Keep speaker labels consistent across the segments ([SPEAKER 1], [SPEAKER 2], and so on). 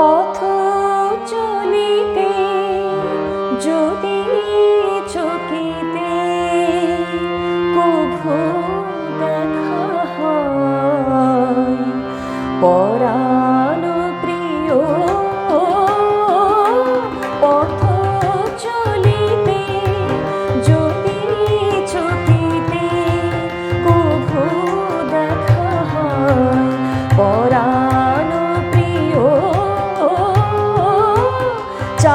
[SPEAKER 1] পথ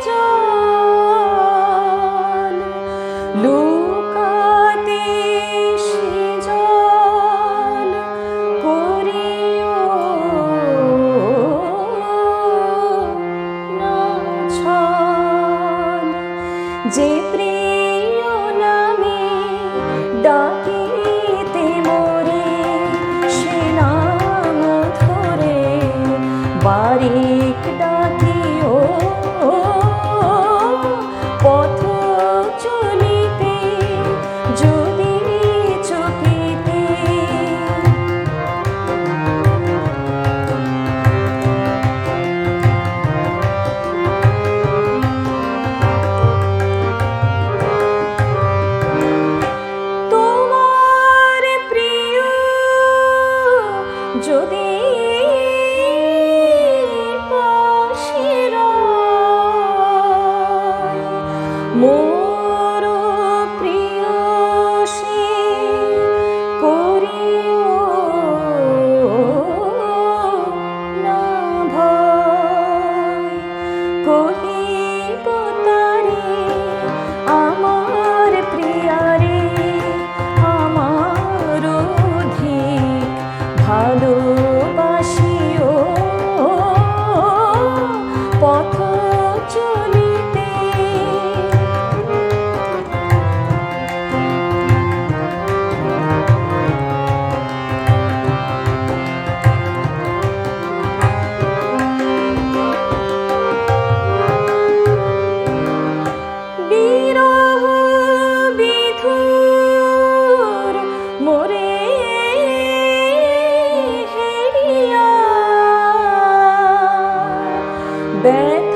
[SPEAKER 1] জল লুকাতে সে জল করিও না ছল যে প্রিয় নামে ডাক যদি Bear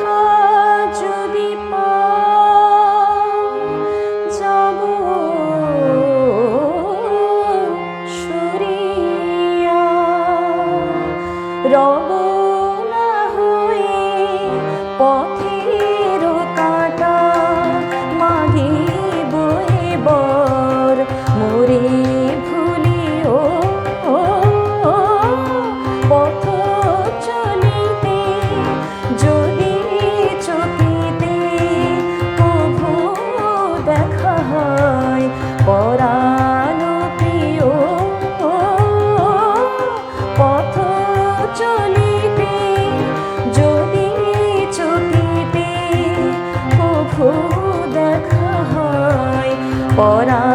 [SPEAKER 1] for us.